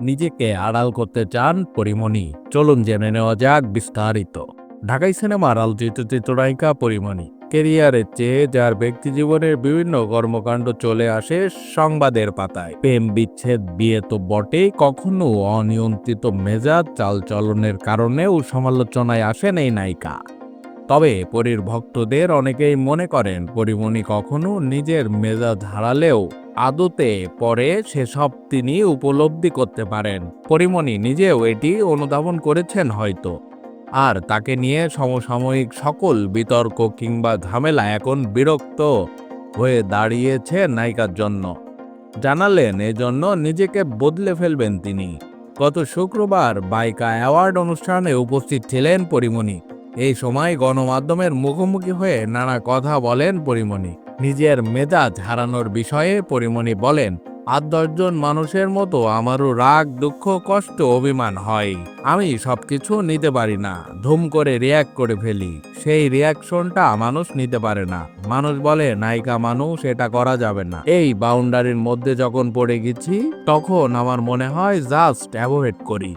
নিজেকে আড়াল করতে চান পরিমণি। চলুন জেনে নেওয়া যাক বিস্তারিত। ঢাকাই সিনেমার আলোচিত চিত্রনায়িকা পরিমণি। কেরিয়ারের চেয়ে যার ব্যক্তি জীবনের বিভিন্ন কর্মকাণ্ড চলে আসে সংবাদের পাতায়। প্রেম বিচ্ছেদ, বিয়ে তো বটেই, কখনো অনিয়ন্ত্রিত মেজাজ, চালচলনের কারণেও সমালোচনায় আসেন এই নায়িকা। তবে পরীর ভক্তদের অনেকেই মনে করেন, পরিমণি কখনো নিজের মেজাজ হারালেও আদতে পরে সেসব তিনি উপলব্ধি করতে পারেন। পরিমণি নিজেও এটি অনুধাবন করেছেন হয়তো। আর তাকে নিয়ে সমসাময়িক সকল বিতর্ক কিংবা ঝামেলা এখন বিরক্ত হয়ে দাঁড়িয়েছে নায়িকার জন্য। জানালেন, এজন্য নিজেকে বদলে ফেলবেন তিনি। গত শুক্রবার বাইকা অ্যাওয়ার্ড অনুষ্ঠানে উপস্থিত ছিলেন পরিমণি। এই সময় গণমাধ্যমের মুখোমুখি হয়ে নানা কথা বলেন পরিমণি। নিজের মেজাজ হারানোর বিষয়ে পরিমণি বলেন আট দশজন মানুষের মতো আমারও রাগ, দুঃখ, কষ্ট, অভিমান হয়। আমি সবকিছু নিতে পারি না। ধুম করে রিয়াক্ট করে ফেলি। সেই রিয়াকশনটা মানুষ নিতে পারে না। মানুষ বলে, নায়িকা মানুষ, এটা করা যাবে না। এই বাউন্ডারির মধ্যে যখন পড়ে গেছি, তখন আমার মনে হয় জাস্ট অ্যাভয়েড করি।